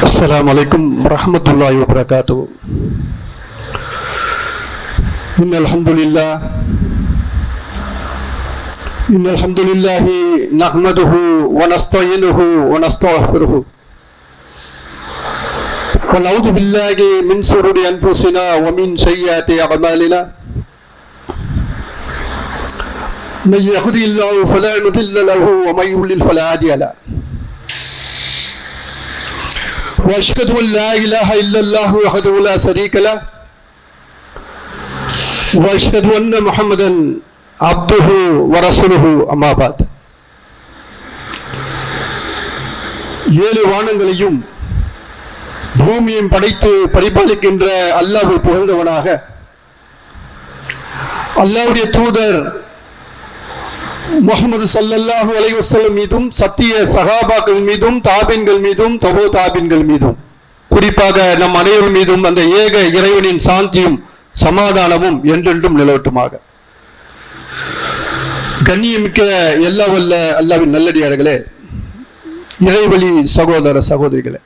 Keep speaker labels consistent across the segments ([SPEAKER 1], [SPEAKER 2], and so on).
[SPEAKER 1] السلام عليكم ورحمة الله وبركاته إن الحمد لله إن الحمد لله نحمده ونستعينه ونستغفره ونعوذ بالله من شرور أنفسنا ومن سيئات أعمالنا من يهدي الله فلا مضل له ومن يضلل فلا هادي له واشهد ان لا اله الا الله وحده لا شريك له واشهد ان محمدا عبده ورسوله اما بعد ஏழு வானங்களையும் பூமியையும் படைத்து பரிபாலிக்கின்ற அல்லாஹ்வை புகழ்ந்தவனாக அல்லாஹ்வுடைய தூதர் முகமது சல்லல்லாஹு அலைஹி வஸல்லம் மீதும் சத்திய சகாபாக்கள் மீதும் தாபின்கள் மீதும் தபோ தாபின்கள் மீதும். குறிப்பாக நம் அனைவர் மீதும் அந்த ஏக இறைவனின் சாந்தியும் சமாதானமும் என்றென்றும் நிலவட்டுமாக. கண்ணியமிக்க எல்லா வல்ல அல்லாவின் நல்லடியார்களே இறைவழி சகோதர சகோதரிகளே.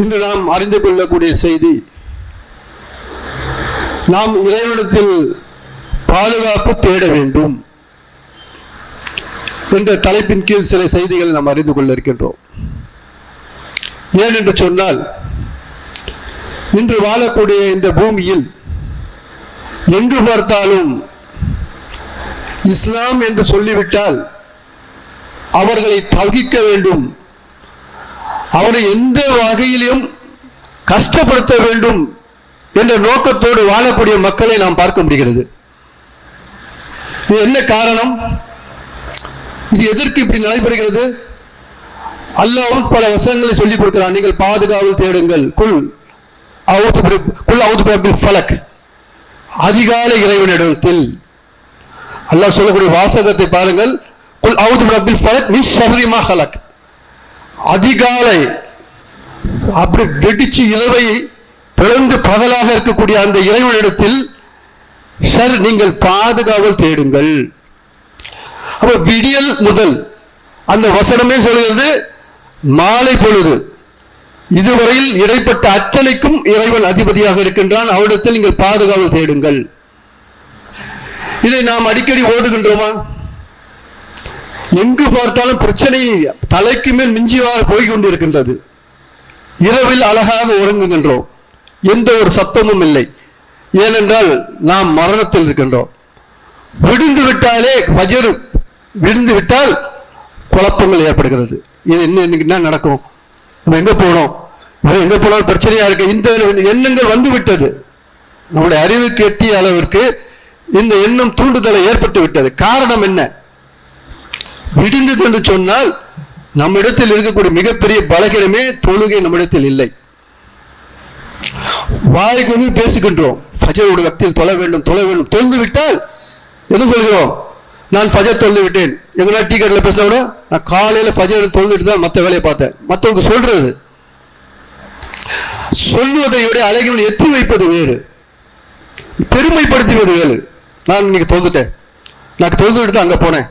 [SPEAKER 1] இன்று நாம் அறிந்து கொள்ளக்கூடிய செய்தி நாம் இறைவனத்தில் பாதுகாப்பு தேட வேண்டும். என்ற தலைப்பின் கீழ் சில செய்திகளை நாம் அறிந்து கொள்ள இருக்கின்றோம். ஏன் என்று சொன்னால் இன்று வாழக்கூடிய இந்த பூமியில் எங்கு பார்த்தாலும் இஸ்லாம் என்று சொல்லிவிட்டால் அவர்களை தவிக்க வேண்டும். அவரை எந்த வகையிலும் கஷ்டப்படுத்த வேண்டும் என்ற நோக்கத்தோடு வாழக்கூடிய மக்களை நாம் பார்க்க முடிகிறது. இது என்ன காரணம்? இது எதற்கு இப்படி நடைபெறுகிறது? அல்லாவும் பல வசனங்களை சொல்லிக் கொடுக்கிறான். நீங்கள் பாதுகாவல் தேடுங்கள். குல் அவுது குல் அவுத்து ஃபலக். அதிகாலை இறைவனிடத்தில். அல்லாஹ் சொல்லக்கூடிய வாசகத்தை பாருங்கள். குல் அவுது பிரபில் ஃபலக் மின் ஷர்ரிமா ஹலக். அதிகாலை அப்படி வெடிச்சு இரவை பிளந்து பகலாக இருக்கக்கூடிய அந்த இறைவனிடத்தில் சார் நீங்கள் பாதுகாவல் தேடுங்கள். அப்ப விடியல் முதல் அந்த வசனமே சொல்கிறது மாலை பொழுது. இதுவரையில் இடைப்பட்ட அத்தனைக்கும் இறைவன் அதிபதியாக இருக்கின்றான் அவரிடத்தில் நீங்கள் பாதுகாவல் தேடுங்கள். இதை நாம் அடிக்கடி ஓடுகின்றோமா? எங்கு பார்த்தாலும் பிரச்சனை தலைக்கு மேல் மிஞ்சிவாக போய் கொண்டிருக்கின்றது இரவில் அழகாக உறங்குகின்றோம். எந்த ஒரு சத்தமும் இல்லை. ஏனென்றால் நாம் மரணத்தில் இருக்கின்றோம். விடுந்து விட்டாலே வஜரும் விடுந்து விட்டால் குழப்பங்கள் ஏற்படுகிறது. இது என்ன இன்னைக்கு என்ன நடக்கும்? நம்ம எங்க போனோம்? எங்கே எங்க போனாலும் பிரச்சனையா இருக்கு. இந்த எண்ணங்கள் வந்து விட்டது. நம்முடைய அறிவுக்கு எட்டிய அளவிற்கு இந்த எண்ணம் தூண்டுதலை ஏற்பட்டு விட்டது. காரணம் என்ன? விடுந்தது என்று சொன்னால் நம்மிடத்தில் இருக்கக்கூடிய மிகப்பெரிய பலகீனமே தொழுகை நம்மிடத்தில் இல்லை. வாய்க்கு வந்து பேசுகின்றோம். ஃபஜருடைய வக்தியில் தொலை வேண்டும் தொலை வேண்டும். தொழுந்து விட்டால் என்ன சொல்கிறோம்? நான் ஃபஜர் தொழுந்து விட்டேன் எங்கன்னா டீ கடையில் பேசினா கூட நான் காலையில் ஃபஜர் தொழுந்துட்டு தான் மற்ற வேலையை பார்த்தேன். மற்றவங்க சொல்றது. சொல்வதை விட அழகில் எத்தி வைப்பது வேறு. பெருமைப்படுத்துவது வேறு. நான் இன்னைக்கு தொழுதுட்டேன். நான் தொழுதுட்டு தான் அங்கே போனேன்.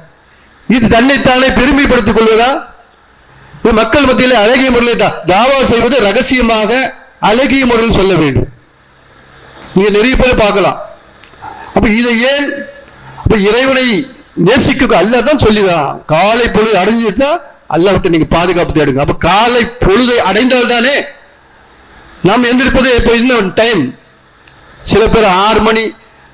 [SPEAKER 1] இது தன்னைத்தானே பெருமைப்படுத்திக் கொள்வதா? இது மக்கள் மத்தியில் அழகிய முறையில் தாவா செய்வது ரகசியமாக அழகிய முறையில் சொல்ல வேண்டும். நீங்கள் நிறைய பேர் பார்க்கலாம். அப்போ இதை ஏன் அப்போ இறைவனை நேசிக்க அல்ல தான் சொல்லிதான் காலை பொழுது அடைஞ்சிட்டா தான் விட்டு நீங்கள் பாதுகாப்பு தேடுங்க. அப்போ காலை பொழுதை அடைந்தால் தானே நாம் எந்திருப்பது இப்போ இன்னும் டைம் சில பேர் ஆறு மணி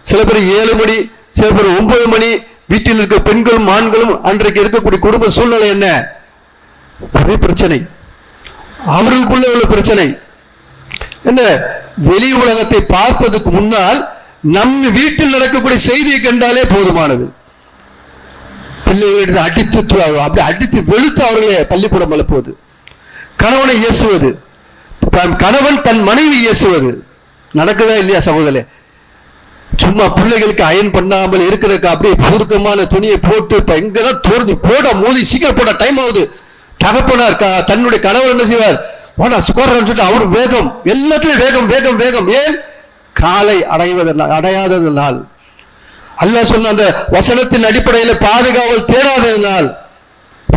[SPEAKER 1] சில பேர் ஏழு மணி சில பேர் ஒன்பது மணி வீட்டில் இருக்க பெண்களும் ஆண்களும் அன்றைக்கு இருக்கக்கூடிய குடும்ப சூழ்நிலை என்ன? ஒரே பிரச்சனை. அவர்களுக்குள்ள உள்ள பிரச்சனை. என்ன? வெளி உலகத்தை பார்ப்பதற்கு முன்னால் நம் வீட்டில் நடக்கக்கூடிய செய்தியை கண்டாலே போதுமானது. பிள்ளைகளிடம் அடித்து அப்படி அடித்து வெளுத்து அவர்களே பள்ளிக்கூடம் அனுப்புவது. கணவனை இயேசுவது கணவன் தன் மனைவி இயேசுவது நடக்குதா இல்லையா சகோதரே சும்மா பிள்ளைகளுக்கு அயன் பண்ணாமல் இருக்கிறதுக்கு அப்படியே சுருக்கமான துணியை போட்டு இப்போ எங்கெல்லாம் தோர்ந்து போட மோதி சீக்கிரம் போட டைம் ஆகுது. தகப்பனார் க- தன்னுடைய கணவர் என்ன செய்வார்? போடா சுகர்ன்னு சொல்லிட்டு அவர் வேகம் எல்லாத்துலயும் வேகம் வேகம் வேகம். ஏன்? காலை அடைவதனால் அடையாததனால் அல்ல சொன்ன அந்த வசனத்தின் அடிப்படையில் பாதுகாவல் தேடாததனால்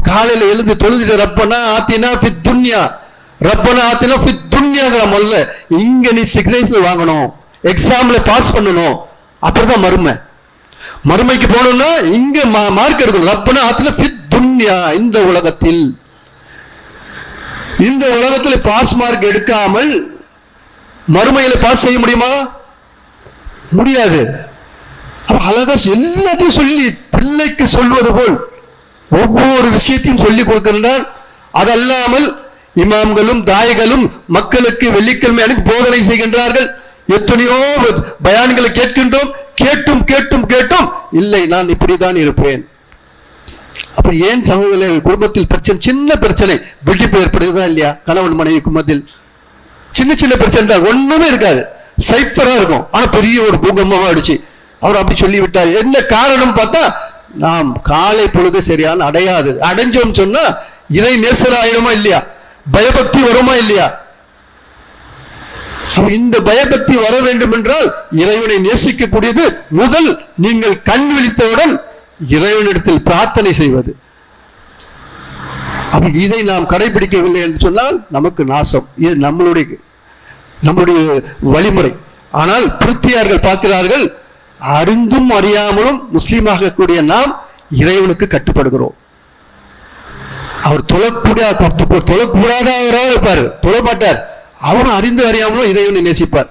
[SPEAKER 1] காலையில் எழுந்து தொழுதுட்டு ரப்பனா ஆத்தினா ஃபித் துன்யா. ரப்பனா ஆத்தினா ஃபித் துன்யாங்கிற முதல்ல இங்க நீ சிக்னேச்சர் வாங்கணும். எக்ஸாம்ல பாஸ் பண்ணணும். அப்புறம் மறுமை. மறுமைக்கு போகணும்னா இங்க மார்க் எடுக்கணும். ரப்பனா ஆத்தினா ஃபித் துன்யா இந்த உலகத்தில். இந்த உலகத்தில் பாஸ் மார்க் எடுக்காமல் மறுமையில் பாஸ் செய்ய முடியுமா? முடியாது. அழகா எல்லாத்தையும் சொல்லி பிள்ளைக்கு சொல்வது போல் ஒவ்வொரு விஷயத்தையும் சொல்லி கொடுக்கின்றான் அதல்லாமல் இமாம்களும் தாய்களும் மக்களுக்கு வெள்ளிக்கிழமை அனுப்பி போதனை செய்கின்றார்கள். எத்தனையோ பயான்களை கேட்கின்றோம். கேட்டும் கேட்டும் கேட்டும். இல்லை நான் இப்படிதான் இருப்பேன். அப்ப ஏன் சமூகத்தில் குடும்பத்தில் பிரச்சனை சின்ன பிரச்சனை வெடிப்பு ஏற்படுகிறதா இல்லையா? கணவன் மனைவிக்கு மத்தியில். சின்ன சின்ன பிரச்சனை தான் ஒண்ணுமே இருக்காது. சைஃபரா இருக்கும். ஆனா பெரிய ஒரு பூகம்பமா அடிச்சு அவர் அப்படி சொல்லிவிட்டார். என்ன காரணம் பார்த்தா நாம் காலை பொழுது சரியான அடையாது. அடைஞ்சோம் சொன்னா இறை நேசராயிடுமா இல்லையா? பயபக்தி வருமா இல்லையா? இந்த பயபக்தி வர வேண்டும் என்றால் இறைவனை நேசிக்கக்கூடியது முதல் நீங்கள் கண் விழித்தவுடன் இறைவனிடத்தில் பிரார்த்தனை செய்வது. அப்ப இதை நாம் கடைபிடிக்கவில்லை என்று சொன்னால் நமக்கு நாசம். இது நம்மளுடைய நம்மளுடைய வழிமுறை. ஆனால் பிருத்தியார்கள் பார்க்கிறார்கள் அறிந்தும் அறியாமலும் முஸ்லீமாக கூடிய நாம் இறைவனுக்கு கட்டுப்படுகிறோம். அவர் தொழக்கூடிய தொழக்கூடாதவராக இருப்பார். தொழமாட்டார். அவரும் அறிந்து அறியாமலும் இறைவனை நேசிப்பார்.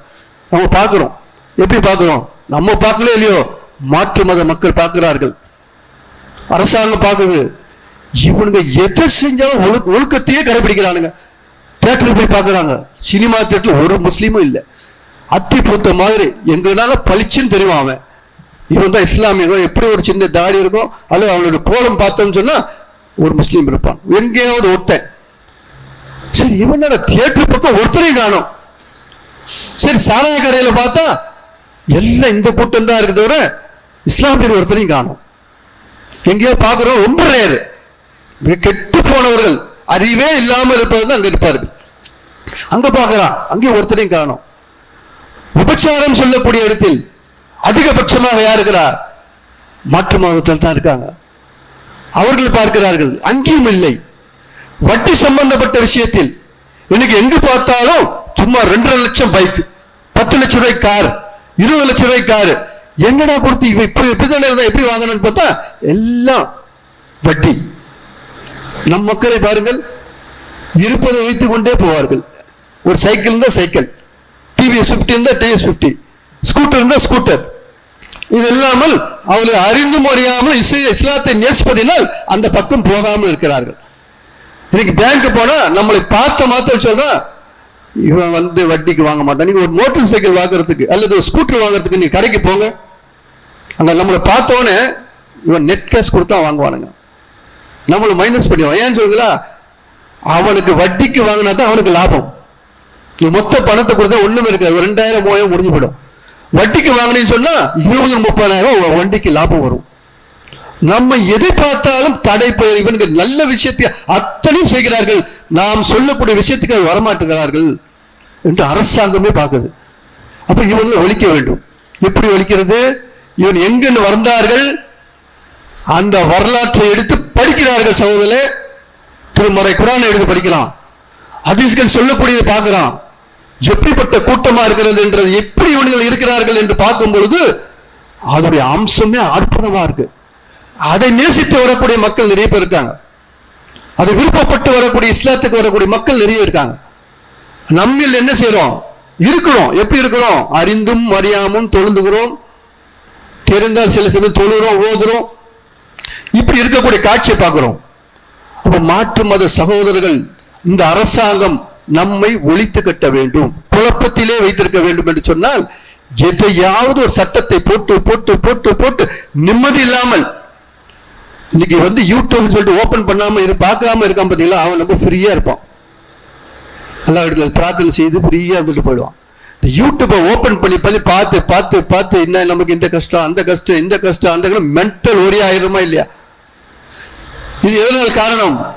[SPEAKER 1] நம்ம பார்க்கிறோம். எப்படி பார்க்கிறோம்? நம்ம பார்க்கல இல்லையோ? மாற்று மத மக்கள் பார்க்கிறார்கள். அரசாங்கம் பார்க்குது. இவனுங்க எதை செஞ்சாலும் ஒழுக்க ஒழுக்கத்தையே கடைபிடிக்கிறானுங்க தேட்டருக்கு போய் பார்க்குறாங்க. சினிமா தேட்டரில் ஒரு முஸ்லீமும் இல்லை. அத்தி பூத்த மாதிரி எங்கனால பளிச்சுன்னு தெரியும் அவன்? இவன் தான் இஸ்லாமியர்கள் எப்படி ஒரு சின்ன தாடி இருக்கும் அல்லது அவனோட கோலம் பார்த்தோம்னு சொன்னால் ஒரு முஸ்லீம் இருப்பான். எங்கேயாவது ஒருத்தன். சரி இவனோட தியேட்டர் பக்கம் ஒருத்தரையும் காணும். சரி சாராய கடையில் பார்த்தா எல்லாம் இந்த கூட்டம் தான் இருக்கிறத விட இஸ்லாமியர் ஒருத்தரையும் காணும். எங்கேயோ பார்க்குறோம் ரொம்ப ரேர் கெட்டு போனவர்கள். அறிவே இல்லாமல் இருப்பார் தான் அங்கே இருப்பார்கள் அங்கே பார்க்கலாம். அங்கே ஒருத்தரையும் காணும். உபச்சாரம் சொல்லக்கூடிய இடத்தில் அதிகபட்சமாக யார் இருக்கிறார் மாற்று மதத்தில் தான் இருக்காங்க. அவர்கள் பார்க்கிறார்கள் அங்கேயும் இல்லை. வட்டி சம்பந்தப்பட்ட விஷயத்தில் இன்னைக்கு எங்கு பார்த்தாலும் சும்மா ரெண்டரை லட்சம் பைக் பத்து லட்சம் ரூபாய் கார் இருபது லட்சம் ரூபாய் கார் என்னடா கொடுத்து இவன் இப்படி எப்படி இருந்தா எப்படி வாங்கணும்னு பார்த்தா எல்லாம் வட்டி. நம் மக்களை பாருங்கள் இருப்பதை வைத்துக் கொண்டே போவார்கள். ஒரு சைக்கிள் இருந்தால் சைக்கிள். டிவிஎஸ் ஃபிஃப்டி இருந்தால் டிஎஸ் ஃபிஃப்டி ஸ்கூட்டர் இருந்தால் ஸ்கூட்டர் இது இல்லாமல் அவர்கள் அறிந்தும் அறியாமல் இஸ்லாத்தை நேசிப்பதினால் அந்த பக்கம் போகாமல் இருக்கிறார்கள். இன்னைக்கு பேங்க் போனா நம்மளை பார்த்த மாத்திரம் சொல்றா இவன் வந்து வட்டிக்கு வாங்க மாட்டான். நீங்க ஒரு மோட்டர் சைக்கிள் வாங்குறதுக்கு அல்லது ஒரு ஸ்கூட்டர் வாங்குறதுக்கு நீங்க கடைக்கு போங்க. அங்கே நம்மளை பார்த்தோன்னே இவன் நெட் கேஷ் கொடுத்தா வாங்குவானுங்க. நம்மளை மைனஸ் பண்ணிடுவான். ஏன்னு சொல்லுங்களா அவனுக்கு வட்டிக்கு வாங்கினா தான் அவனுக்கு லாபம். மொத்த பணத்தை கொடுத்தா ஒன்றுமே இருக்காது. ரெண்டாயிரம் மூவாயிரம் முடிஞ்சு போயிடும். வட்டிக்கு வாங்கினேன்னு சொன்னால் இருபது முப்பதாயிரம் வண்டிக்கு லாபம் வரும். நம்ம எதை பார்த்தாலும் தடை பெயர் இவனுக்கு நல்ல விஷயத்தை அத்தனையும் செய்கிறார்கள். நாம் சொல்லக்கூடிய விஷயத்துக்கு வரமாட்டுகிறார்கள் என்று அரசாங்கமே பார்க்குது. அப்போ இவங்களை ஒழிக்க வேண்டும். எப்படி ஒழிக்கிறது? இவன் எங்கன்னு வந்தார்கள்? அந்த வரலாற்றை எடுத்து படிக்கிறார்கள் சகோதரே திருமறை குரான் எடுத்து படிக்கலாம். அதிஸ்கள் சொல்லக்கூடியதை பார்க்கிறான் எப்படிப்பட்ட கூட்டமா இருக்கிறது என்றது எப்படி இவர்கள் இருக்கிறார்கள் என்று பார்க்கும் பொழுது அதனுடைய அம்சமே அற்புதமா இருக்கு. அதை நேசித்து வரக்கூடிய மக்கள் நிறைய பேர் இருக்காங்க. அது விருப்பப்பட்டு வரக்கூடிய இஸ்லாத்துக்கு வரக்கூடிய மக்கள் நிறைய இருக்காங்க. நம்மில் என்ன செய்யறோம் இருக்கிறோம். எப்படி இருக்கிறோம்? அறிந்தும் அறியாமும் தொழுந்துகிறோம் தெரிந்தால் சில சமயம் தொழுகிறோம் ஓதுறோம். இப்படி இருக்கக்கூடிய காட்சியை பார்க்குறோம். அப்போ மாற்று மத சகோதரர்கள் இந்த அரசாங்கம் நம்மை ஒழித்து கட்ட வேண்டும் குழப்பத்திலே வைத்திருக்க வேண்டும் என்று சொன்னால் எதையாவது ஒரு சட்டத்தை போட்டு போட்டு போட்டு போட்டு நிம்மதி இல்லாமல் இன்னைக்கு வந்து யூடியூப் சொல்லிட்டு ஓபன் பண்ணாம இரு பார்க்காம இருக்கான் பார்த்தீங்களா அவன் நம்ம ஃப்ரீயா இருப்பான். எல்லா இடத்துல பிரார்த்தனை செய்து ஃப்ரீயா இருந்துட்டு போயிடுவான். யூடியூப்பை ஓப்பன் பண்ணி பண்ணி பார்த்து பார்த்து பார்த்து என்ன நமக்கு இந்த கஷ்டம் அந்த கஷ்டம் இந்த கஷ்டம் அந்த மென்டல் ஒரே ஆயிருமா இல்லையா? இது எதனால் காரணம்?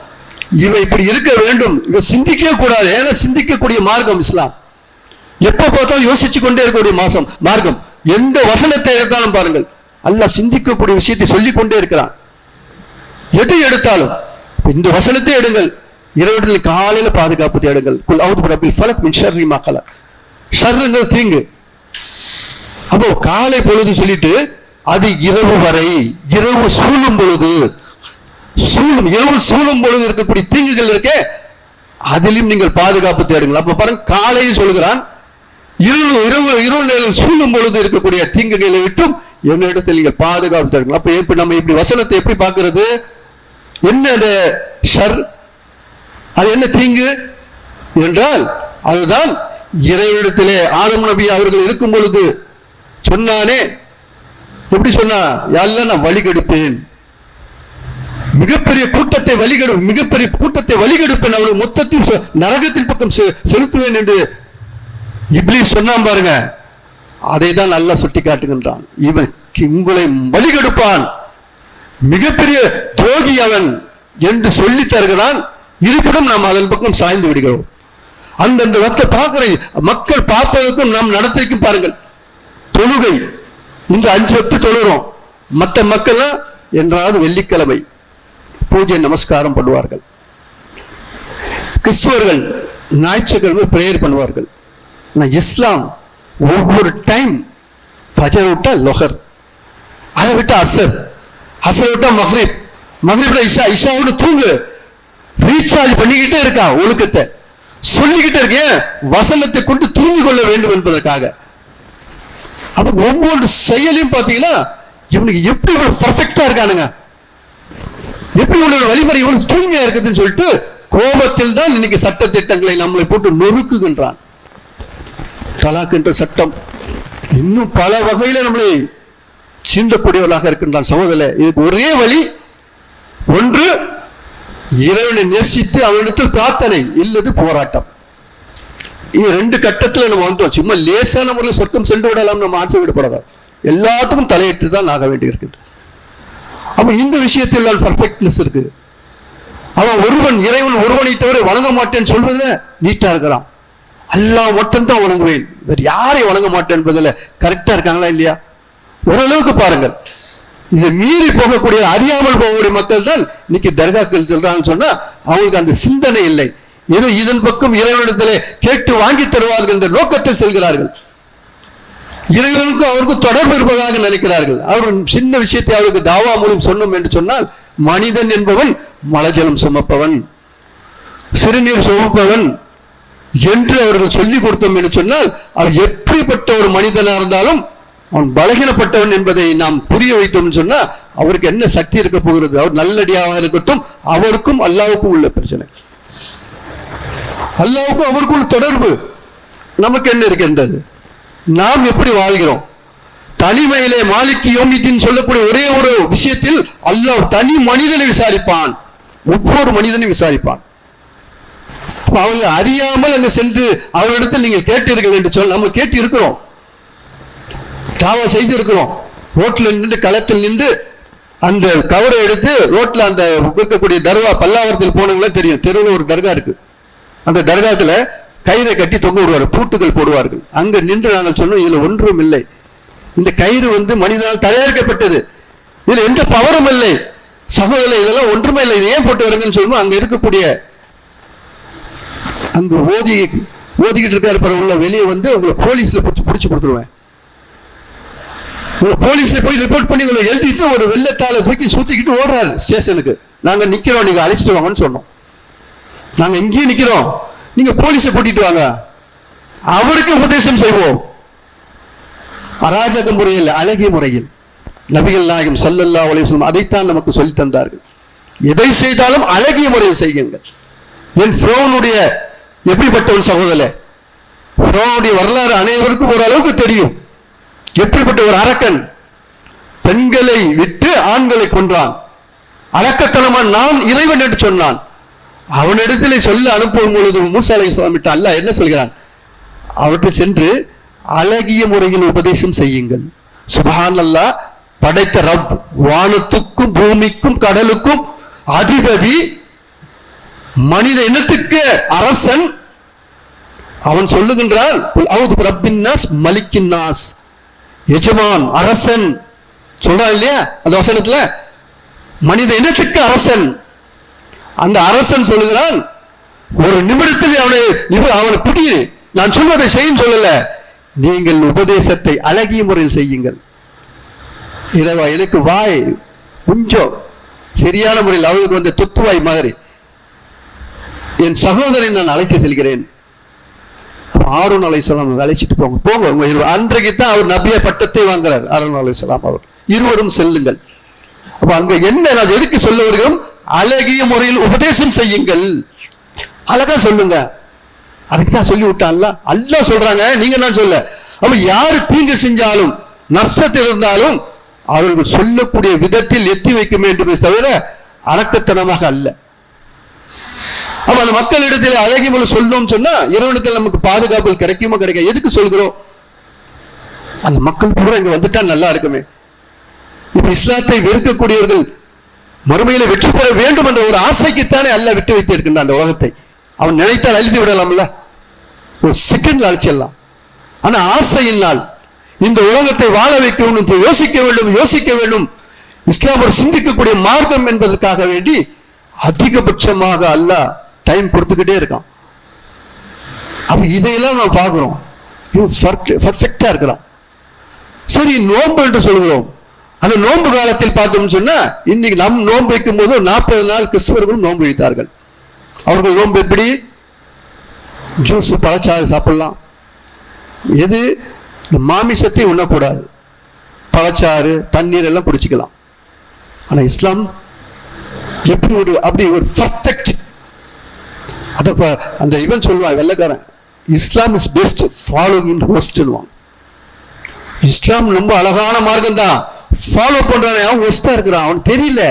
[SPEAKER 1] இவ இப்படி இருக்க வேண்டும். இவ சிந்திக்க கூடாது. ஏன்னா சிந்திக்கக்கூடிய மார்க்கம் இஸ்லாம். எப்ப பார்த்தாலும் யோசிச்சு கொண்டே இருக்கக்கூடிய மாசம் மார்க்கம். எந்த வசனத்தை எடுத்தாலும் பாருங்கள். அல்ல சிந்திக்கக்கூடிய விஷயத்தை சொல்லிக் கொண்டே இருக்கிறான். எது எடுத்தாலும். இந்த வசனத்தை எடுங்கள். இரவு காலையில பாதுகாப்பு தேடுங்கள். குல் அவுது பிரபில் ஃபலக் மின் ஷர்ரி மா ஷர்ங்கிறது தீங்கு. அப்போ காலை பொழுது சொல்லிட்டு அது இரவு வரை இரவு சூழும் பொழுது சூழும் இரவு சூழும் பொழுது இருக்கக்கூடிய தீங்குகள் இருக்கே அதிலும் நீங்கள் பாதுகாப்பு தேடுங்கள். அப்ப பாருங்க காலையும் சொல்கிறான் இரவு இரவு இரவு நேரம் சூழும் பொழுது இருக்கக்கூடிய தீங்குகளை விட்டும் என்னிடத்தில் நீங்கள் பாதுகாப்பு தேடுங்கள். அப்ப எப்படி நம்ம இப்படி வசனத்தை எப்படி பார்க்கறது? என்ன அது? ஷர் அது என்ன தீங்கு? என்றால் அதுதான் இறைவனிடத்திலே ஆதம் நபி அவர்கள் இருக்கும் பொழுது சொன்னானே எப்படி சொன்னா? எல்லாம் நான் வழிகெடுப்பேன் மிகப்பெரிய கூட்டத்தை வழிகெடு மிகப்பெரிய கூட்டத்தை வழிகெடுப்பேன் அவர்கள் மொத்தத்தையும் நரகத்தின் பக்கம் செ- செலுத்துவேன் என்று இப்படி சொன்னான் பாருங்க. அதை தான் நல்லா சுட்டி காட்டுகின்றான். இவன் உங்களை வழிகெடுப்பான் மிகப்பெரிய துரோகி அவன் என்று சொல்லி தருகிறான். இருப்பினும் நாம் அதன் பக்கம் சாய்ந்து விடுகிறோம். அந்தந்த மக்கள் பார்க்கிற மக்கள் பார்ப்பதற்கும் நாம் நடத்தைக்கும் பாருங்கள். தொழுகை. இன்று அஞ்சு வத்து தொழுகிறோம். மற்ற மக்கள்லாம் என்றாவது வெள்ளிக்கிழமை பூஜை நமஸ்காரம் பண்ணுவார்கள். கிறிஸ்துவர்கள் ஞாயிற்றுக்கிழமை பிரேயர் பண்ணுவார்கள். ஆனால் இஸ்லாம் ஒவ்வொரு டைம் ஃபஜர் விட்டா லொஹர் அதை விட்டா அசர் அசர் விட்டா மஹ்ரீப். மஹ்ரீப்ல இஷா இஷாவோட தூங்கு. ரீசார்ஜ் பண்ணிக்கிட்டே இருக்கா ஒழுக்கத்தை. சொல்லிக்கிட்டே இருக்கேன் வசனத்தை கொண்டு தூங்கி கொள்ள வேண்டும் என்பதற்காக. அப்ப ஒவ்வொரு செயலையும் பார்த்தீங்கன்னா இவனுக்கு எப்படி இவ்வளவு பர்ஃபெக்டா இருக்கானுங்க? எப்படி இவனோட வழிமுறை இவ்வளவு தூய்மையா இருக்குதுன்னு சொல்லிட்டு கோபத்தில் தான் இன்னைக்கு சட்ட திட்டங்களை நம்மளை போட்டு நொறுக்குகின்றான். தலாக் என்ற சட்டம் இன்னும் பல வகையில நம்மளை சீண்டக்கூடியவர்களாக இருக்கின்றான் சமூகத்தில் இதுக்கு ஒரே வழி ஒன்று இறைவனை நேசித்து அவனிடத்தில் பிரார்த்தனை இல்லது போராட்டம். இது ரெண்டு கட்டத்தில் நம்ம வந்தோம் சும்மா லேசான முறையில் சொர்க்கம் சென்று விடலாம் நம்ம ஆசை விடப்படாது. எல்லாத்துக்கும் தலையிட்டு தான் ஆக வேண்டி இருக்குது இந்த விஷயத்தில் தான் பர்ஃபெக்ட்னஸ் இருக்கு. அவன் ஒருவன் இறைவன் ஒருவனை தவிர வணங்க மாட்டேன்னு சொல்வதில் நீட்டாக இருக்கிறான். எல்லாம் மட்டும்தான் வணங்குவேன். வேறு யாரை வணங்க மாட்டேன் என்பதில் கரெக்டாக இருக்காங்களா இல்லையா? ஓரளவுக்கு பாருங்கள். இதை மீறி போகக்கூடிய அறியாமல் போகக்கூடிய மக்கள் தான் இன்னைக்கு தர்காக்கள் சொல்றாங்கன்னு சொன்னா அவங்களுக்கு அந்த சிந்தனை இல்லை. ஏதோ இதன் பக்கம் இறைவனிடத்திலே கேட்டு வாங்கி தருவார்கள் என்ற நோக்கத்தில் செல்கிறார்கள். இறைவனுக்கும் அவருக்கும் தொடர்பு இருப்பதாக நினைக்கிறார்கள். அவர் சின்ன விஷயத்தை அவருக்கு தாவா மூலம் சொன்னோம் என்று சொன்னால் மனிதன் என்பவன் மலஜலம் சுமப்பவன் சிறுநீர் சுமப்பவன் என்று அவர்கள் சொல்லிக் கொடுத்தோம் என்று சொன்னால் அவர் எப்படிப்பட்ட ஒரு மனிதனாக இருந்தாலும் அவன் பலகீனப்பட்டவன் என்பதை நாம் புரிய வைத்தோம் சொன்னா அவருக்கு என்ன சக்தி இருக்க போகிறது? அவர் நல்லடியாக இருக்கட்டும் அவருக்கும் அல்லாவுக்கும் உள்ள பிரச்சனை. அல்லாவுக்கும் அவருக்கும் உள்ள தொடர்பு நமக்கு என்ன இருக்கின்றது? நாம் எப்படி வாழ்கிறோம்? தனிமையிலே மாலிக்கு யோமித்தின் சொல்லக்கூடிய ஒரே ஒரு விஷயத்தில் அல்லாஹ் தனி மனிதனை விசாரிப்பான். ஒவ்வொரு மனிதனையும் விசாரிப்பான். அப்ப அவங்க அறியாமல் அங்க சென்று அவரிடத்தில் நீங்கள் இருக்க வேண்டும். சொல்ல நம்ம கேட்டு இருக்கிறோம் தாவா செய்து இருக்கிறோம் நின்று களத்தில் நின்று அந்த கவரை எடுத்து ரோட்டில் அந்த இருக்கக்கூடிய தர்வா பல்லாவரத்தில் போனவங்களே தெரியும். தெருவில் ஒரு தர்கா இருக்கு. அந்த தர்காத்தில் கயிறை கட்டி தொங்க விடுவார். பூட்டுகள் போடுவார்கள். அங்கே நின்று நாங்கள் சொன்னோம் இதில் ஒன்றும் இல்லை. இந்த கயிறு வந்து மனிதனால் தயாரிக்கப்பட்டது. இதில் எந்த பவரும் இல்லை. சகோதரர் இதெல்லாம் ஒன்றுமே இல்லை. ஏன் போட்டு வரங்கன்னு சொல்லுவோம் அங்கே இருக்கக்கூடிய அங்கே ஓதி ஓதிக்கிட்டு இருக்காரு பாருங்க உள்ள வெளியே வந்து உங்களை போலீஸில் பிடிச்சி பிடிச்சி கொடுத்துருவேன். போலீஸ்ல போய் ரிப்போர்ட் பண்ணி உங்களை எழுதிட்டு ஒரு வெள்ளத்தால தூக்கி சுத்திக்கிட்டு ஓடுறாரு ஸ்டேஷனுக்கு. நாங்க நிக்கிறோம் நீங்க அழைச்சிட்டு வாங்கன்னு சொன்னோம். நாங்க இங்கேயே நிக்கிறோம். நீங்க போலீஸை கூட்டிட்டு வாங்க. அவருக்கு உபதேசம் செய்வோம். அராஜக முறையில் அழகிய முறையில் நபிகள் நாயகம் சல்லல்லா அலையம் அதைத்தான் நமக்கு சொல்லி தந்தார்கள். எதை செய்தாலும் அழகிய முறையில் செய்யுங்கள். என் ஃப்ரோனுடைய எப்படிப்பட்டவன் சகோதரர் ஃப்ரோனுடைய வரலாறு அனைவருக்கும் ஓரளவுக்கு தெரியும். எப்படிப்பட்ட ஒரு அரக்கன் பெண்களை விட்டு ஆண்களை கொன்றான்? அரக்கத்தனமான் நான் இறைவன் என்று சொன்னான். அவனிடத்தில் சொல்ல அனுப்பும் பொழுது மூசா அலை விட்டு அல்லாஹ் என்ன சொல்கிறான்? அவற்றை சென்று அழகிய முறையில் உபதேசம் செய்யுங்கள். சுபான் அல்லாஹ் படைத்த ரப் வானத்துக்கும் பூமிக்கும் கடலுக்கும் அதிபதி மனித இனத்துக்கு அரசன். அவன் சொல்லுகின்றான் "குல் அவுது நாஸ் மலிக்கின் நாஸ். எஜமான் அரசன். சொல்றான் இல்லையா? அந்த வசனத்துல மனித இனத்துக்கு அரசன். அந்த அரசன் சொல்லுகிறான் ஒரு நிமிடத்தில் அவனை அவனை பிடி. நான் சொல்வதை செய்யும் சொல்லல. நீங்கள் உபதேசத்தை அழகிய முறையில் செய்யுங்கள். இறைவா எனக்கு வாய் கொஞ்சம் சரியான முறையில் அவளுக்கு வந்த தொத்துவாய் மாதிரி. என் சகோதரனை நான் அழைக்க செல்கிறேன். ஆரோன் அலைசலாம் அழைச்சிட்டு போங்க. போங்க உங்க இருவர் அன்றைக்கு தான் அவர் நபிய பட்டத்தை வாங்குறார் ஆரோன் அலைசலாம் அவர் இருவரும் செல்லுங்கள். அப்ப அங்க என்ன நான் எதுக்கு சொல்ல வருகிறோம்? அழகிய முறையில் உபதேசம் செய்யுங்கள். அழகா சொல்லுங்க. அதுக்கு தான் சொல்லி விட்டான்ல. அல்லாஹ் சொல்றாங்க நீங்க நான் சொல்ல. அப்ப யாரு தீங்கு செஞ்சாலும் நஷ்டத்தில் இருந்தாலும் அவர்கள் சொல்லக்கூடிய விதத்தில் எத்தி வைக்க வேண்டும் தவிர அடக்கத்தனமாக அல்ல. அப்ப அந்த மக்களிடத்தில் அழகிய முறை சொல்லணும்னு சொன்னா இறைவனத்தில் நமக்கு பாதுகாப்பு கிடைக்குமோ கிடைக்கும் எதுக்கு சொல்கிறோம்? அந்த மக்கள் பூரா இங்க வந்துட்டா நல்லா இருக்குமே. இப்ப இஸ்லாத்தை வெறுக்கக்கூடியவர்கள் மறுமையில வெற்றி பெற வேண்டும் என்ற ஒரு ஆசைக்குத்தானே அல்ல விட்டு வைத்திருக்கின்ற அந்த உலகத்தை. அவன் நினைத்தால் அழுதி விடலாம்ல? ஒரு செகண்ட்ல அழிச்சிடலாம். ஆனா ஆசையினால் இந்த உலகத்தை வாழ வைக்க வேண்டும் யோசிக்க வேண்டும் யோசிக்க வேண்டும். இஸ்லாம் ஒரு சிந்திக்கக்கூடிய மார்க்கம் என்பதற்காக வேண்டி அதிகபட்சமாக அல்லாஹ் டைம் கொடுத்துக்கிட்டே இருக்கான். அப்ப இதையெல்லாம் நம்ம பார்க்குறோம். பர்ஃபெக்டா இருக்கிறான் சரி நோன்பு என்று சொல்கிறோம். அந்த நோன்பு காலத்தில் பார்த்தோம்னு சொன்னா இன்னைக்கு நம் நோன்பு வைக்கும் போது நாற்பது நாள் கிறிஸ்தவர்களும் நோன்பு வைத்தார்கள். அவர்கள் நோன்பு எப்படி? ஜூஸ் பழச்சாறு சாப்பிடலாம். எது? இந்த மாமிசத்தை உண்ணக்கூடாது. பழச்சாறு தண்ணீர் எல்லாம் குடிச்சுக்கலாம். ஆனா இஸ்லாம் எப்படி ஒரு அப்படி ஒரு பர்ஃபெக்ட் அதை அந்த இவன் சொல்லுவான் வெள்ளைக்காரன் Islam is best following in ஹோஸ்ட்னுவான் இஸ்லாம் ரொம்ப அழகான மார்க்கம் தான் ஃபாலோ பண்ணுறான் அவன் ஒஸ்டா இருக்கிறான்? அவன் தெரியல.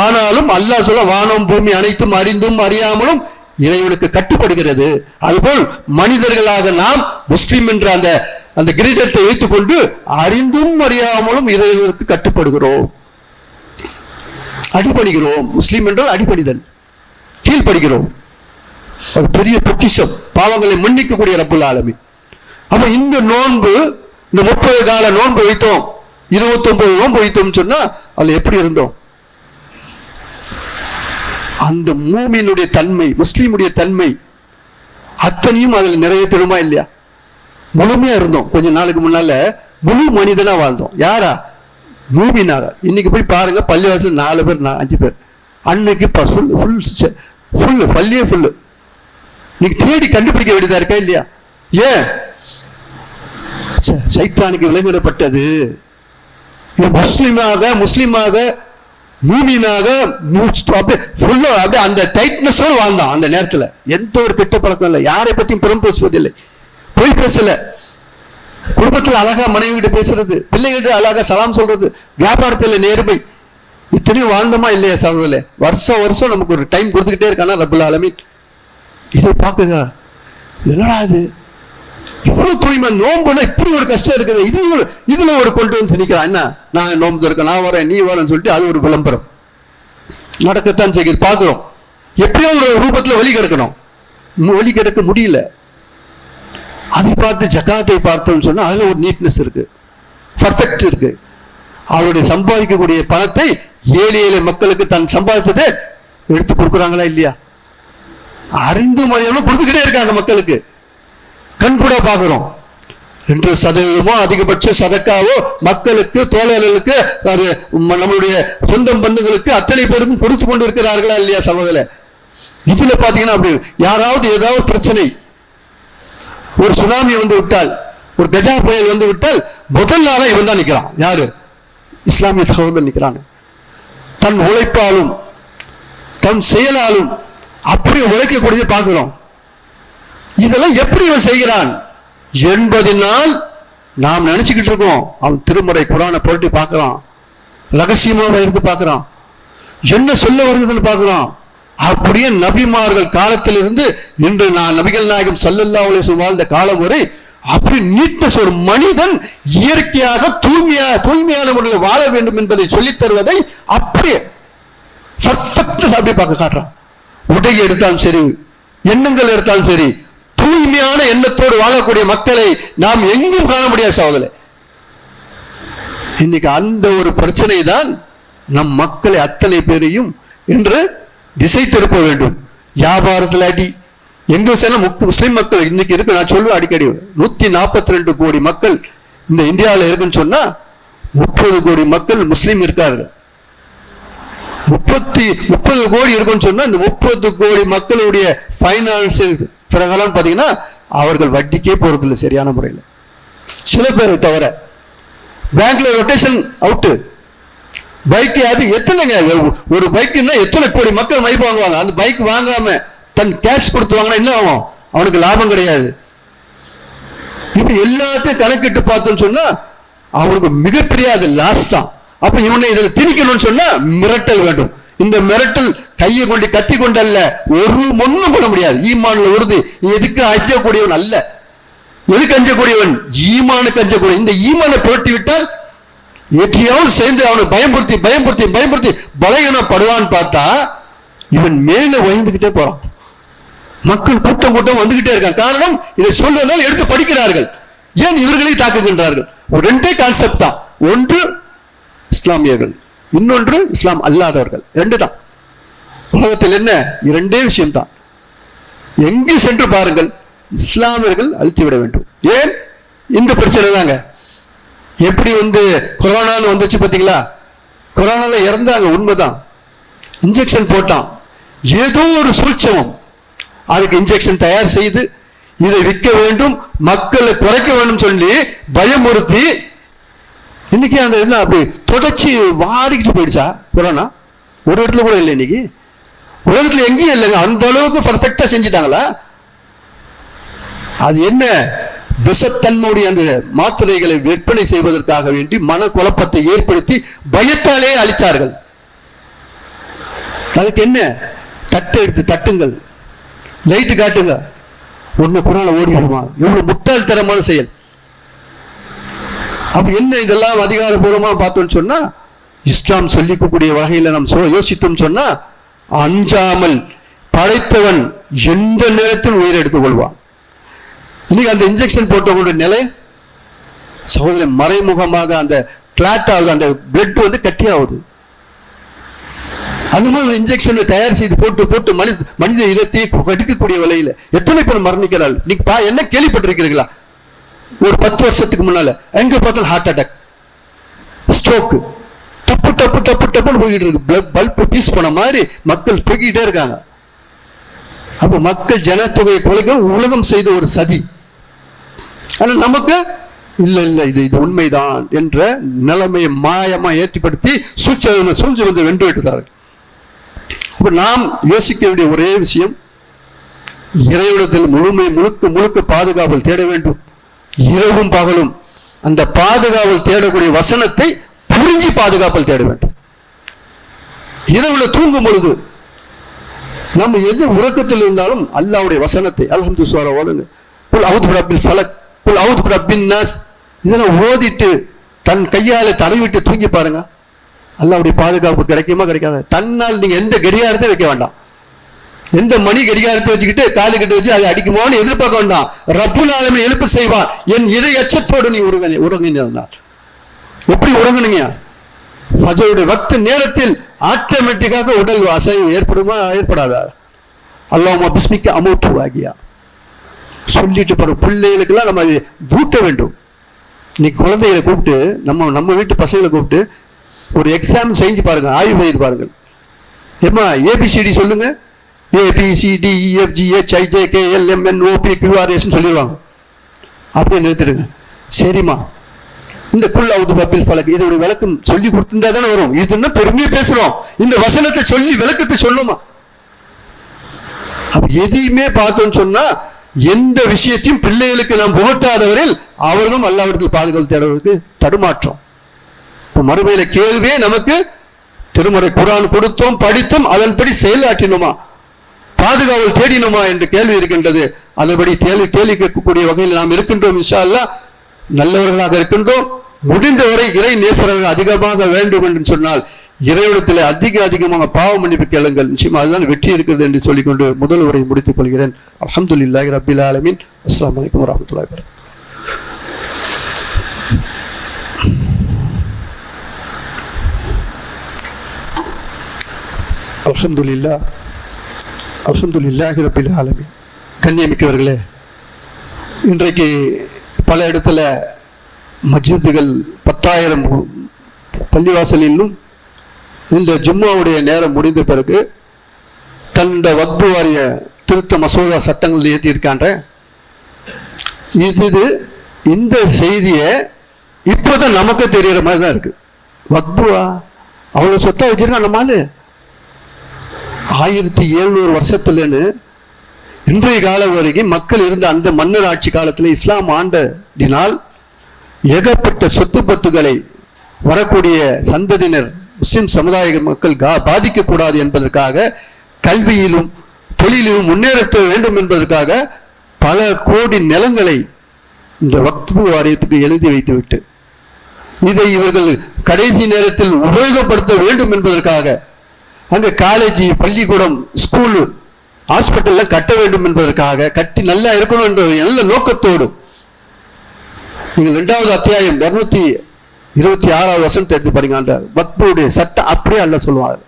[SPEAKER 1] ஆனாலும் அல்லாஹ் சொல்ல வானம் பூமி அனைத்தும் அறிந்தும் அறியாமலும் இறைவனுக்கு கட்டுப்படுகிறது. அதுபோல் மனிதர்களாக நாம் முஸ்லீம் என்ற அந்த அந்த கிரீடத்தை வைத்துக்கொண்டு அறிந்தும் அறியாமலும் இறைவனுக்கு கட்டுப்படுகிறோம். அடிபணிகிறோம். முஸ்லீம் என்றால் அடிபணிதல். கீழ்படுகிறோம் அது பெரிய பொக்கிஷம். பாவங்களை மன்னிக்கக்கூடிய ரப்புல் ஆலமி அப்ப இந்த நோன்பு இந்த முப்பது கால நோன்பு வைத்தோம். இருபத்தி ஒன்பது நோன்பு வைத்தோம் சொன்னா அதுல எப்படி இருந்தோம்? அந்த மூமியினுடைய தன்மை முஸ்லீமுடைய தன்மை அத்தனையும் அதுல நிறைவேற்றணுமா இல்லையா? முழுமையா இருந்தோம். கொஞ்ச நாளுக்கு முன்னால முழு மனிதனா வாழ்ந்தோம். யாரா? மூமினாக இன்னைக்கு போய் பாருங்க பள்ளிவாசல் நாலு பேர் அஞ்சு பேர். அன்னைக்கு ஃபுல் ஃபுல் ஃபுல் பள்ளியே ஃபுல்லு நீங்க தேடி கண்டுபிடிக்க வேண்டியதா இருக்கா இல்லையா? ஏன்? ச- சைத்தானுக்கு விலங்கிடப்பட்டது இது முஸ்லீமாக முஸ்லீமாக மூமினாக மூச்சு- அப்படியே ஃபுல்லாக அப்படியே அந்த டைட்னஸோடு வாழ்ந்தான் அந்த நேரத்தில். எந்த ஒரு கெட்ட பழக்கம் இல்லை. யாரை பற்றியும் புறம் பேசுவதில்லை. பொய் பேசலை. குடும்பத்தில் அழகா மனைவி கிட்ட பேசுறது பிள்ளைகிட்ட அழகா சலாம் சொல்றது வியாபாரத்தில் நேர்மை. இத்தனையும் வாழ்ந்தோமா இல்லையா சகோதரே வருஷம் வருஷம் நமக்கு ஒரு டைம் கொடுத்துக்கிட்டே இருக்கானா ரபுல் ஆலமீன்? இதை பார்க்குதா என்னடா இது? இவ்வளோ தூய்மை நோம்புனா இப்படி ஒரு கஷ்டம் இருக்குது. இது இவ்வளோ ஒரு கொண்டு வந்து நிக்கிறான் என்ன? நான் நோம்பு இருக்கேன் நான் வரேன் நீ வரேன்னு சொல்லிட்டு அது ஒரு விளம்பரம். நடக்கத்தான் செய்கிறது பார்க்குறோம். எப்படியோ ஒரு ரூபத்தில் வழி கிடக்கணும். இன்னும் வழி கிடக்க முடியல. அதை பார்த்து ஜக்காத்தை பார்த்தோம்னு சொன்னால் அதில் ஒரு நீட்னஸ் இருக்குது பர்ஃபெக்ட் இருக்குது அவருடைய சம்பாதிக்கக்கூடிய பணத்தை ஏழை ஏழை மக்களுக்கு தன் சம்பாதித்ததை எடுத்து கொடுக்குறாங்களா இல்லையா? அறிந்து மரியாதை கொடுத்துக்கிட்டே இருக்காங்க மக்களுக்கு. கண் கூட பார்க்குறோம். ரெண்டு சதவீதமோ அதிகபட்ச சதக்காவோ மக்களுக்கு தோழர்களுக்கு அது நம்மளுடைய சொந்த பந்துகளுக்கு அத்தனை பேருக்கும் கொடுத்து கொண்டு இருக்கிறார்களா இல்லையா சமூகத்தில்? இதுல பாத்தீங்கன்னா அப்படி யாராவது ஏதாவது பிரச்சனை ஒரு சுனாமி வந்து விட்டால் ஒரு கஜா புயல் வந்து விட்டால் முதல் நாளா இவன் தான் நிக்கிறான். யாரு? இஸ்லாமிய சகோதரன் நிக்கிறாங்க. தன் உழைப்பாலும் தன் செயலாலும் அப்படி உழைக்கக்கூடியதை பார்க்கிறோம். இதெல்லாம் எப்படி இவன் செய்கிறான்? என்பதனால் நாம் நினைச்சுக்கிட்டு இருக்கோம். அவன் திருமறை குரானை புரட்டி பார்க்குறான். ரகசியமாக இருந்து பார்க்குறான். என்ன சொல்ல வருகிறதுன்னு பார்க்குறான். அப்படியே நபிமார்கள் காலத்திலிருந்து இன்று நான் நபிகள் நாயகம் சல்லல்லா அலைஹி வாழ்ந்த காலம் வரை அப்படி நீட்னஸ் ஒரு மனிதன் இயற்கையாக தூய்மையா தூய்மையான முறையில் வாழ வேண்டும் என்பதை சொல்லித் தருவதை அப்படியே பர்ஃபெக்ட் அப்படி பார்க்க காட்டுறான். உடை எடுத்தாலும் சரி எண்ணங்கள் எடுத்தாலும் சரி தூய்மையான எண்ணத்தோடு வாழக்கூடிய மக்களை நாம் எங்கும் காண முடியாது சகோதரே இன்னைக்கு அந்த ஒரு பிரச்சனை தான் நம் மக்களை அத்தனை பேரையும் என்று திசை திருப்ப வேண்டும். வியாபாரத்தில் அடி இந்துஸ் எல்லாம் முஸ்லீம் மக்கள் இன்னைக்கு இருக்கு. நான் சொல்லுவேன் அடிக்கடி. நூத்தி நாற்பத்தி ரெண்டு கோடி மக்கள் இந்த இந்தியாவில் இருக்குன்னு சொன்னா முப்பது கோடி மக்கள் முஸ்லீம் இருக்காரு. முப்பத்தி முப்பது கோடி இருக்குன்னு சொன்னா இந்த முப்பது கோடி மக்களுடைய ஃபைனான்சியல் பிரகாரம் பாத்தீங்கன்னா அவர்கள் வட்டிக்கே போறதில்லை சரியான முறையில். சில பேரை தவிர பேங்க்ல ரொட்டேஷன் அவுட்டு பைக் அது எத்தனைங்க? ஒரு பைக்குன்னா எத்தனை கோடி மக்கள் மைப் வாங்குவாங்க? அந்த பைக் வாங்காம தன் கேஷ் கொடுத்து வாங்கினா என்ன ஆகும்? அவனுக்கு லாபம் கிடையாது. இப்படி எல்லாத்தையும் கணக்கிட்டு பார்த்தோன்னு சொன்னா அவனுக்கு மிகப்பெரிய அது லாஸ் தான். அப்ப இவனை இதில் திணிக்கணும்னு சொன்னா மிரட்டல் வேண்டும். இந்த மிரட்டல் கையை கொண்டு கத்தி கொண்டல்ல ஒரு ஒன்றும் பண்ண முடியாது. ஈமான்ல உறுதி நீ எதுக்கு அஞ்சக்கூடியவன் அல்ல? எதுக்கு அஞ்சக்கூடியவன்? ஈமானுக்கு அஞ்சக்கூடிய இந்த ஈமானை புரட்டி விட்டால் எத்தையாவது சேர்ந்து அவனை பயன்படுத்தி பயன்படுத்தி பயன்படுத்தி பலகீனப்படுவான்னு பார்த்தா இவன் மேல உயர்ந்துகிட்டே போறான். மக்கள் கூட்டம் கூட்டம் வந்துகிட்டே இருக்காங்க. காரணம் இதை சொல்வதால் எடுத்து படிக்கிறார்கள். ஏன் இவர்களை தாக்குகின்றார்கள்? ரெண்டே கான்செப்ட் தான். ஒன்று இஸ்லாமியர்கள். இன்னொன்று இஸ்லாம் அல்லாதவர்கள். ரெண்டு தான். உலகத்தில் என்ன? இரண்டே விஷயம் தான் எங்கு சென்று பாருங்கள் இஸ்லாமியர்கள் அழித்து விட வேண்டும். ஏன்? இந்த பிரச்சனை தாங்க. எப்படி வந்து கொரோனான்னு வந்துச்சு பார்த்தீங்களா? கொரோனால இறந்தாங்க உண்மைதான். இன்ஜெக்ஷன் போட்டான். ஏதோ ஒரு சூழ்ச்சமம். அதுக்கு இன்ஜெக்ஷன் தயார் செய்து இதை விற்க வேண்டும் மக்களை குறைக்க வேண்டும் சொல்லி பயமுறுத்தி இன்னைக்கு அந்த என்ன அப்படி தொடர்ச்சி வாடிக்கிட்டு போயிடுச்சா கொரோனா? ஒரு இடத்துல கூட இல்லை இன்னைக்கு. உலகத்தில் எங்கேயும் இல்லைங்க. அந்த அளவுக்கு பர்ஃபெக்டா செஞ்சுட்டாங்களா? அது என்ன? விஷத்தன்மையுடைய அந்த மாத்திரைகளை விற்பனை செய்வதற்காக வேண்டி மன குழப்பத்தை ஏற்படுத்தி பயத்தாலே அழித்தார்கள். அதுக்கு என்ன? தட்டை எடுத்து தட்டுங்கள். லைட்டு காட்டுங்க. ஒன்று குரான ஓடிடுமா இவ்வளோ முட்டாள்தனமான செயல். அப்போ என்ன இதெல்லாம் அதிகாரபூர்வமாக பார்த்தோம்னு சொன்னால் இஸ்லாம் சொல்லிக்கக்கூடிய வகையில் நாம் சோ- யோசித்தோம் சொன்னால் அஞ்சாமல் படைத்தவன் எந்த நேரத்தில் உயிரை எடுத்துக்கொள்வான் இன்னைக்கு அந்த இன்ஜெக்ஷன் போட்டவங்களுடைய நிலை சகோதரன் மறைமுகமாக அந்த கிளாட் ஆகுது அந்த பிளட் வந்து கட்டியாகுது. அந்த மாதிரி இன்ஜெக்ஷன் தயார் செய்து போட்டு போட்டு மனித மனித இனத்தை கடிக்கக்கூடிய விலையில எத்தனை பேர் மரணிக்கிறாள் நீங்க பா என்ன கேள்விப்பட்டிருக்கிறீர்களா? ஒரு பத்து வருஷத்துக்கு முன்னால எங்க பார்த்தாலும் ஹார்ட் அட்டாக் ஸ்ட்ரோக்கு டப்பு டப்பு டப்பு டப்புன்னு போய்கிட்டு இருக்கு. பல்ப் பீஸ் போன மாதிரி மக்கள் போய்கிட்டே இருக்காங்க. அப்ப மக்கள் ஜனத்தொகையை குலைக்க உலகம் செய்த ஒரு சதி. ஆனால் நமக்கு இல்லை இல்லை இது இது உண்மைதான் என்ற நிலைமையை மாயமாக ஏற்றிப்படுத்தி சூழ்ச்சி சூழ்ச்சி வந்து வென்று விட்டுதார்கள். அப்ப நாம் யோசிக்க வேண்டிய ஒரே விஷயம் இறைவிடத்தில் முழுமை முழுக்க முழுக்க பாதுகாவல் தேட வேண்டும். இரவும் பகலும் அந்த பாதுகாவல் தேடக்கூடிய வசனத்தை புரிஞ்சு பாதுகாப்பில் தேட வேண்டும். இரவுல தூங்கும் பொழுது நம்ம எது உறக்கத்தில் இருந்தாலும் அல்லாவுடைய வசனத்தை அல்ஹம்து சுவாரா ஓதுங்க. புல் அவுத் பிரபில் ஃபலக் குல் அவுத் பிரபின் நாஸ் இதெல்லாம் ஓதிட்டு தன் கையால தடவிட்டு தூங்கி பாருங்க. அல்லாவுடைய பாதுகாப்பு கிடைக்குமா? கிடைக்காது? தன்னால் நீங்கள் எந்த கடிகாரத்தை வைக்க வேண்டாம். எந்த மணி கடிகாரத்தை வச்சுக்கிட்டு காலு கிட்ட வச்சு அதை அடிக்குமோன்னு எதிர்பார்க்க வேண்டாம். ரப்புல் ஆலமின் எழுப்பு செய்வான் என் இறை அச்சத்தோடு நீ உறங்க உறங்கினார் எப்படி உறங்குனீங்க? ஃபஜருடைய வக்து நேரத்தில் ஆட்டோமேட்டிக்காக உடல் அசைவு ஏற்படுமா? ஏற்படாதா? அல்லாஹ் பிஸ்மிக்க அமௌட்டு ஆகியா சொல்லிட்டு போற பிள்ளைகளுக்கெல்லாம் நம்ம அதை ஊட்ட வேண்டும். நீ குழந்தைகளை கூப்பிட்டு நம்ம நம்ம வீட்டு பசங்களை கூப்பிட்டு ஒரு எக்ஸாம் செஞ்சு பாருங்கள் ஆய்வு செய்து பாருங்கள். ஏம்மா ஏபிசிடி சொல்லுங்க. A B C D E F G I J O P கியூஆர்எஸ்ன்னு சொல்லிடுவாங்க. அப்படியே நிறுத்திடுங்க. சரிம்மா. இந்த குல் அவுது பப்பில் ஃபலக் இதோட விளக்கம் சொல்லி கொடுத்துருந்தா தானே வரும். இது என்ன பெருமையா இந்த வசனத்தை சொல்லி விளக்கத்தை சொல்லுமா அப்ப எதையுமே பார்த்தோம்னு சொன்னா எந்த விஷயத்தையும் பிள்ளைகளுக்கு நாம் புகட்டாதவரில் அவர்களும் அல்லாவிடத்தில் பாதுகாப்பு தேடுவதற்கு தடுமாற்றம். மறுமையில கேள்வியே நமக்கு திருமறை குரான் கொடுத்தோம் படித்தோம் அதன்படி செயலாற்றினோமா? பாதுகாவல் தேடினோமா என்று கேள்வி இருக்கின்றது. அதன்படி கேள்வி கேள்வி கேட்கக்கூடிய வகையில் நாம் இருக்கின்றோம் இன்ஷா அல்லாஹ் நல்லவர்களாக இருக்கின்றோம். முடிந்தவரை இறை நேசர்கள் அதிகமாக வேண்டும் என்று சொன்னால் இறைவனத்தில் அதிக அதிகமாக பாவ மன்னிப்பு கேளுங்கள். நிச்சயமாக அதுதான் வெற்றி இருக்கிறது என்று சொல்லிக்கொண்டு முதல் உரை முடித்துக் கொள்கிறேன். அலமதுல்லாஹி ரபில் ஆலமின். அஸ்லாம் வலைக்கம் வரமத்துல வரகம் அப்சந்துல்லா அப்சந்துல்லாஹி ரபில் ஆலமி கண்ணியமிக்கவர்களே இன்றைக்கு பல இடத்துல மஜிதுகள் பத்தாயிரம் பள்ளிவாசலிலும் இந்த ஜும்மாவுடைய நேரம் முடிந்த பிறகு தண்ட வக்பு வாரிய திருத்த மசோதா சட்டங்கள் ஏற்றியிருக்கான்ற இது இந்த செய்தியை இப்போதான் நமக்கு தெரிகிற மாதிரி தான் இருக்குது வக்புவா அவ்வளோ சொத்தாக வச்சுருக்கான் நம்மளால ஆயிரத்தி எழுநூறு வருஷத்துலன்னு இன்றைய காலம் வரைக்கும் மக்கள் இருந்த அந்த மன்னர் ஆட்சி காலத்தில் இஸ்லாம் ஆண்டதினால் ஏகப்பட்ட சொத்து பத்துக்களை வரக்கூடிய சந்ததியினர் முஸ்லிம் சமுதாய மக்கள் கா- பாதிக்கக்கூடாது என்பதற்காக கல்வியிலும் தொழிலிலும் முன்னேற்ற வேண்டும் என்பதற்காக பல கோடி நிலங்களை இந்த வக்பு வாரியத்துக்கு எழுதி வைத்துவிட்டு இதை இவர்கள் கடைசி நேரத்தில் உபயோகப்படுத்த வேண்டும் என்பதற்காக அங்கே காலேஜ் பள்ளிக்கூடம் ஸ்கூல் ஹாஸ்பிட்டல்ல கட்ட வேண்டும் என்பதற்காக கட்டி நல்லா இருக்கணும் என்ற நல்ல நோக்கத்தோடு நீங்கள் இரண்டாவது அத்தியாயம் இருநூத்தி இருபத்தி ஆறாவது வசனத்தை எடுத்து பாருங்க. அந்த பக்புடைய சட்டம் அப்படியே அல்ல சொல்லுவாங்க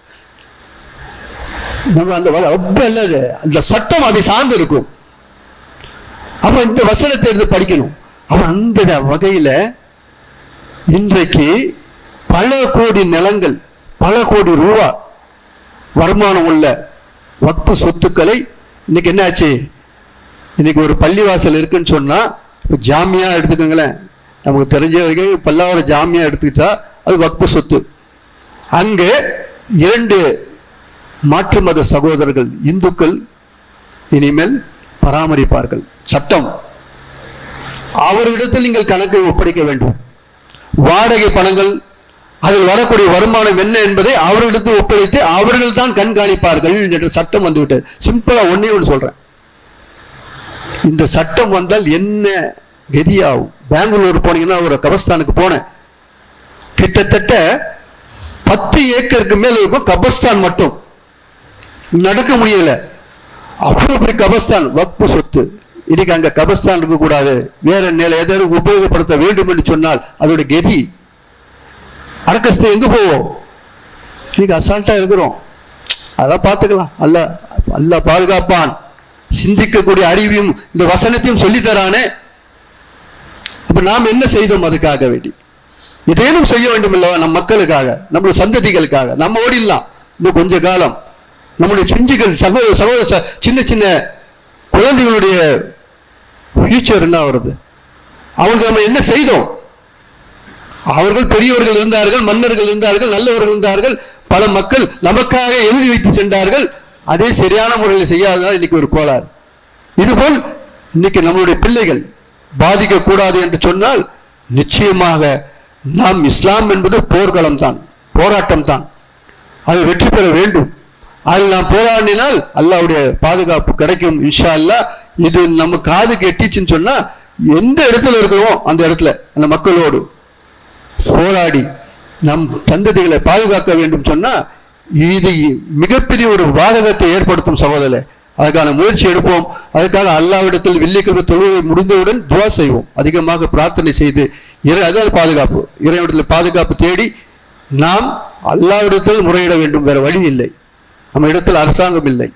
[SPEAKER 1] நம்ம அந்த ரொம்ப வக்பு அல்லது அந்த சட்டம் அதை சார்ந்து இருக்கும். அப்ப இந்த வசனத்தை எடுத்து படிக்கணும். அப்ப அந்த வகையில இன்றைக்கு பல கோடி நிலங்கள் பல கோடி ரூபா வருமானம் உள்ள வக்பு சொத்துக்களை இன்னைக்கு என்னாச்சு? இன்னைக்கு ஒரு பள்ளிவாசல் இருக்குன்னு சொன்னால் இப்போ ஜாமியா எடுத்துக்கோங்களேன். நமக்கு தெரிஞ்ச வரைக்கும் பல்லாவரம் ஜாமியா எடுத்துக்கிட்டா அது வக்பு சொத்து. அங்கே இரண்டு மாற்று மத சகோதரர்கள் இந்துக்கள் இனிமேல் பராமரிப்பார்கள். சட்டம். அவரிடத்தில் நீங்கள் கணக்கை ஒப்படைக்க வேண்டும். வாடகை பணங்கள் அதில் வரக்கூடிய வருமானம் என்ன என்பதை அவர்களிடத்தில் ஒப்படைத்து அவர்கள் தான் கண்காணிப்பார்கள் என்ற சட்டம் வந்துவிட்டது. சிம்பிளா ஒன்றே ஒன்று சொல்றேன். இந்த சட்டம் வந்தால் என்ன கதியாகும்? பெங்களூர் போனீங்கன்னா ஒரு கபஸ்தானுக்கு போனேன். கிட்டத்தட்ட பத்து ஏக்கருக்கு மேல் இருக்கும் கபஸ்தான் மட்டும். நடக்க முடியல. அவ்வளோ பெரிய கபஸ்தான் வக்பு சொத்து. இன்னைக்கு அங்கே கபஸ்தான் இருக்கக்கூடாது. வேற நிலை ஏதாவது உபயோகப்படுத்த வேண்டும் என்று சொன்னால் அதோட கதி அடக்கஸ்து எங்கே போவோம்? இன்னைக்கு அசால்ட்டாக இருக்கிறோம். அதான் பார்த்துக்கலாம். அல்ல அல்ல பாதுகாப்பான். சிந்திக்கக்கூடிய அறிவையும் இந்த வசனத்தையும் சொல்லித் தரானே நாம் என்ன செய்தோம் அதுக்காக வேண்டி? ஏதேனும் செய்ய வேண்டும் இல்லவா நம் மக்களுக்காக நம்மளுடைய சந்ததிகளுக்காக. நம்ம ஓடிடலாம். இன்னும் கொஞ்ச காலம். நம்மளுடைய பிஞ்சுகள் சகோதர சகோதர ச- சின்ன சின்ன குழந்தைகளுடைய ஃபியூச்சர் என்ன வருது அவங்களுக்கு நம்ம என்ன செய்தோம்? அவர்கள் பெரியவர்கள் இருந்தார்கள் மன்னர்கள் இருந்தார்கள் நல்லவர்கள் இருந்தார்கள். பல மக்கள் நமக்காக எழுதி வைத்து சென்றார்கள். அதே சரியான முறையில் செய்யாததால் இன்னைக்கு ஒரு கோளாறு. இதுபோல் இன்னைக்கு நம்மளுடைய பிள்ளைகள் பாதிக்க கூடாது என்று சொன்னால் நிச்சயமாக நாம் இஸ்லாம் என்பது போர்க்களம் தான் போராட்டம் தான் அது வெற்றி பெற வேண்டும். அதில் நாம் போராடினால் அல்லாவுடைய பாதுகாப்பு கிடைக்கும் இன்ஷா அல்லா இது நம்ம காதுக்கு எட்டிச்சுன்னு சொன்னால் எந்த இடத்துல இருக்கிறோமோ அந்த இடத்துல அந்த மக்களோடு. போராடி நம் சந்ததிகளை பாதுகாக்க வேண்டும் சொன்னால் இது மிகப்பெரிய ஒரு வாதகத்தை ஏற்படுத்தும் சகோதரர் அதுக்கான முயற்சி எடுப்போம். அதுக்காக அல்லாவிடத்தில் வெள்ளிக்கிழமை தொழுகை முடிந்தவுடன் துவா செய்வோம். அதிகமாக பிரார்த்தனை செய்து இறை அதாவது பாதுகாப்பு. இறைவனத்தில் பாதுகாப்பு தேடி நாம் அல்லாவிடத்தில் முறையிட வேண்டும். வேற வழி இல்லை. நம்ம இடத்தில் அரசாங்கம் இல்லை.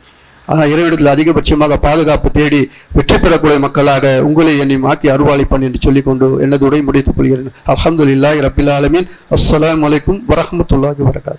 [SPEAKER 1] ஆனால் இறைவிடத்தில் அதிகபட்சமாக பாதுகாப்பு தேடி வெற்றி பெறக்கூடிய மக்களாக உங்களை என்னை மாற்றி அருள்வாளிப்பன் என்று சொல்லிக்கொண்டு எனது உரை முடித்துக் கொள்கிறேன். அல்ஹம்துலில்லாஹி ரபில் ஆலமின். அஸ்லாம் வலைக்கும் வரமத்துல்லாஹி வரகாத்